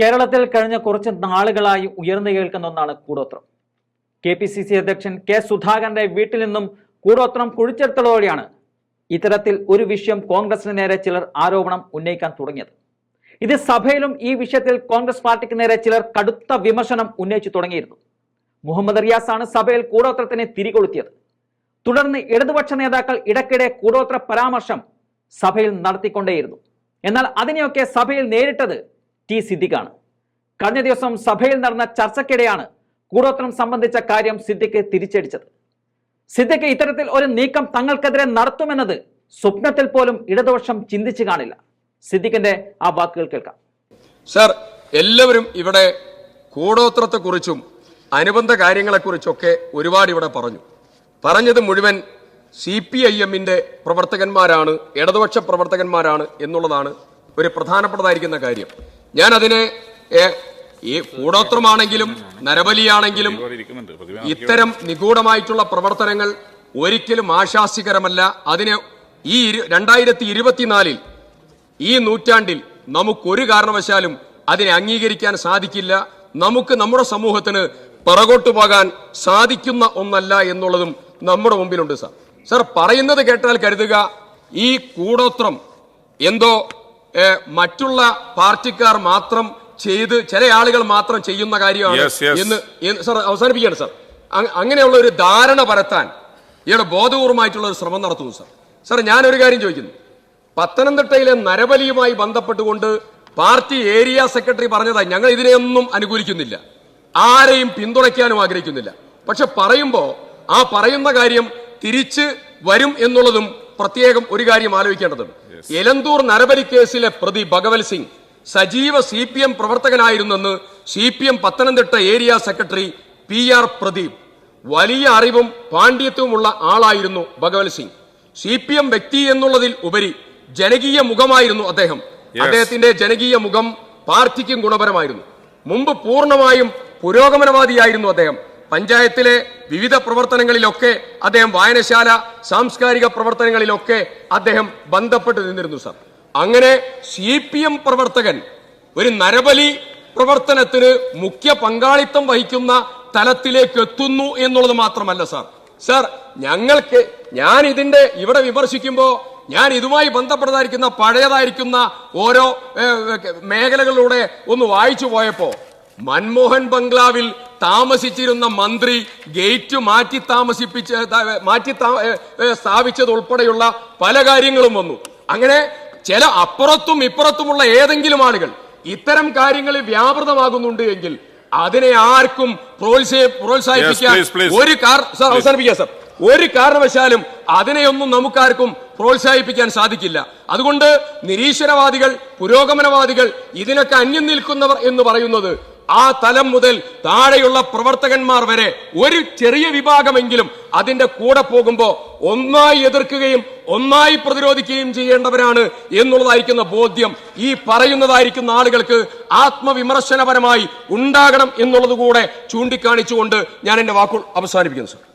കേരളത്തിൽ കഴിഞ്ഞ കുറച്ച് നാളുകളായി ഉയർന്നു കേൾക്കുന്ന ഒന്നാണ് കൂടോത്രം. കെ പി സി സി അധ്യക്ഷൻ കെ സുധാകരന്റെ വീട്ടിൽ നിന്നും കൂടോത്രം കുഴിച്ചെടുത്തതോടെയാണ് ഇത്തരത്തിൽ ഒരു വിഷയം കോൺഗ്രസിന് നേരെ ചിലർ ആരോപണം ഉന്നയിക്കാൻ തുടങ്ങിയത്. ഇത് സഭയിലും ഈ വിഷയത്തിൽ കോൺഗ്രസ് പാർട്ടിക്ക് നേരെ ചിലർ കടുത്ത വിമർശനം ഉന്നയിച്ചു തുടങ്ങിയിരുന്നു. മുഹമ്മദ് റിയാസ് ആണ് സഭയിൽ കൂടോത്രത്തിനെ തിരികൊളുത്തിയത്. തുടർന്ന് ഇടതുപക്ഷ നേതാക്കൾ ഇടയ്ക്കിടെ കൂടോത്ര പരാമർശം സഭയിൽ നടത്തിക്കൊണ്ടേയിരുന്നു. എന്നാൽ അതിനെയൊക്കെ സഭയിൽ നേരിട്ടത് ടി സിദ്ദിഖാണ്. കഴിഞ്ഞ ദിവസം സഭയിൽ നടന്ന ചർച്ചയ്ക്കിടെയാണ് കൂടോത്രം സംബന്ധിച്ച കാര്യം സിദ്ദിഖ് തിരിച്ചടിച്ചത്. സിദ്ദിഖ് ഇത്തരത്തിൽ ഒരു നീക്കം തങ്ങൾക്കെതിരെ നടത്തുമെന്നത് സ്വപ്നത്തിൽ പോലും ഇടതുപക്ഷം ചിന്തിച്ചു കാണില്ല. സിദ്ദിഖിന്റെ ആ വാക്കുകൾ കേൾക്കാം. സർ എല്ലാവരും ഇവിടെ കൂടോത്രത്തെക്കുറിച്ചും അനുബന്ധ കാര്യങ്ങളെക്കുറിച്ചൊക്കെ ഒരുപാട് ഇവിടെ പറഞ്ഞു. പറഞ്ഞത് മുഴുവൻ സി പി ഐ എമ്മിന്റെ പ്രവർത്തകന്മാരാണ് ഇടതുപക്ഷ പ്രവർത്തകന്മാരാണ് എന്നുള്ളതാണ് ഒരു പ്രധാനപ്പെട്ടതായിരിക്കുന്ന കാര്യം. ഞാൻ അതിനെ ഈ കൂടോത്രമാണെങ്കിലും നരബലിയാണെങ്കിലും ഇത്തരം നിഗൂഢമായിട്ടുള്ള പ്രവർത്തനങ്ങൾ ഒരിക്കലും ആശാസ്യകരമല്ല. അതിനെ ഈ രണ്ടായിരത്തി ഇരുപത്തിനാലിൽ ഈ നൂറ്റാണ്ടിൽ നമുക്കൊരു കാരണവശാലും അതിനെ അംഗീകരിക്കാൻ സാധിക്കില്ല. നമുക്ക് നമ്മുടെ സമൂഹത്തിന് പിറകോട്ട് പോകാൻ സാധിക്കുന്ന ഒന്നല്ല എന്നുള്ളതും നമ്മുടെ മുമ്പിലുണ്ട് സാർ. സാർ പറയുന്നത് കേട്ടാൽ കരുതുക ഈ കൂടോത്രം എന്തോ മറ്റുള്ള പാർട്ടിക്കാർ മാത്രം ചെയ്ത് ചില ആളുകൾ മാത്രം ചെയ്യുന്ന കാര്യമാണ്. എന്ന് സർ അവസാനിപ്പിക്കുകയാണ് സാർ. അങ്- അങ്ങനെയുള്ള ഒരു ധാരണ പരത്താൻ ഇയാളുടെ ബോധപൂർവമായിട്ടുള്ള ഒരു ശ്രമം നടത്തുന്നു സാർ. സാർ ഞാനൊരു കാര്യം ചോദിക്കുന്നു. പത്തനംതിട്ടയിലെ നരബലിയുമായി ബന്ധപ്പെട്ടുകൊണ്ട് പാർട്ടി ഏരിയ സെക്രട്ടറി പറഞ്ഞതായി ഞങ്ങൾ ഇതിനെയൊന്നും അനുകൂലിക്കുന്നില്ല. ആരെയും പിന്തുണയ്ക്കാനും ആഗ്രഹിക്കുന്നില്ല. പക്ഷെ പറയുമ്പോൾ ആ പറയുന്ന കാര്യം തിരിച്ച് വരും എന്നുള്ളതും പ്രത്യേകം ഒരു കാര്യം ആലോചിക്കേണ്ടതുണ്ട്. എലന്തൂർ നരബലി കേസിലെ പ്രതി ഭഗവത് സിംഗ് സജീവ C P M പ്രവർത്തകനായിരുന്നെന്ന് C P M Pathanamthitta area secretary P R Pradeep. വലിയ അറിവും പാണ്ഡിത്യവുമുള്ള ആളായിരുന്നു Bhagavath Singh. C P M വ്യക്തി എന്നുള്ളതിൽ ഉപരി ജനകീയ മുഖമായിരുന്നു അദ്ദേഹം. അദ്ദേഹത്തിന്റെ ജനകീയ മുഖം പാർട്ടിക്കും ഗുണപരമായിരുന്നു. മുമ്പ് പൂർണമായും പുരോഗമനവാദിയായിരുന്നു അദ്ദേഹം. പഞ്ചായത്തിലെ വിവിധ പ്രവർത്തനങ്ങളിലൊക്കെ അദ്ദേഹം വായനശാല സാംസ്കാരിക പ്രവർത്തനങ്ങളിലൊക്കെ അദ്ദേഹം ബന്ധപ്പെട്ട് നിന്നിരുന്നു സർ. അങ്ങനെ സി പി എം പ്രവർത്തകൻ ഒരു നരബലി പ്രവർത്തനത്തിന് മുഖ്യ പങ്കാളിത്തം വഹിക്കുന്ന തലത്തിലേക്ക് എത്തുന്നു എന്നുള്ളത് മാത്രമല്ല സാർ. സാർ ഞങ്ങൾക്ക് ഞാൻ ഇതിന്റെ ഇവിടെ വിമർശിക്കുമ്പോൾ ഞാൻ ഇതുമായി ബന്ധപ്പെട്ടതായിരിക്കുന്ന പഴയതായിരിക്കുന്ന ഓരോ മേഖലകളിലൂടെ ഒന്ന് വായിച്ചു പോയപ്പോ മൻമോഹൻ ബംഗ്ലാവിൽ താമസിച്ചിരുന്ന മന്ത്രി ഗേറ്റ് മാറ്റി താമസിപ്പിച്ച് മാറ്റി സ്ഥാപിച്ചതുൾപ്പെടെയുള്ള പല കാര്യങ്ങളും വന്നു. അങ്ങനെ ചില അപ്പുറത്തും ഇപ്പുറത്തുമുള്ള ഏതെങ്കിലും ആളുകൾ ഇത്തരം കാര്യങ്ങളിൽ വ്യാപൃതമാകുന്നുണ്ട് എങ്കിൽ അതിനെ ആർക്കും പ്രോത്സാഹി പ്രോത്സാഹിപ്പിക്കാൻ. ഒരു കാർ അവസാനിപ്പിക്കാം സാർ ഒരു കാരണവശാലും അതിനെയൊന്നും നമുക്കാർക്കും പ്രോത്സാഹിപ്പിക്കാൻ സാധിക്കില്ല. അതുകൊണ്ട് നിരീശ്വരവാദികൾ പുരോഗമനവാദികൾ ഇതിനൊക്കെ അന്യം നിൽക്കുന്നവർ എന്ന് പറയുന്നത് ആ തലം മുതൽ താഴെയുള്ള പ്രവർത്തകന്മാർ വരെ ഒരു ചെറിയ വിഭാഗമെങ്കിലും അതിന്റെ കൂടെ പോകുമ്പോൾ ഒന്നായി എതിർക്കുകയും ഒന്നായി പ്രതിരോധിക്കുകയും ചെയ്യേണ്ടവരാണ് എന്നുള്ളതായിരിക്കുന്ന ബോധ്യം ഈ പറയുന്നതായിരിക്കുന്ന ആളുകൾക്ക് ആത്മവിമർശനപരമായി ഉണ്ടാകണം എന്നുള്ളത് കൂടെ ചൂണ്ടിക്കാണിച്ചുകൊണ്ട് ഞാൻ എന്റെ വാക്കുകൾ അവസാനിപ്പിക്കുന്നു സാർ.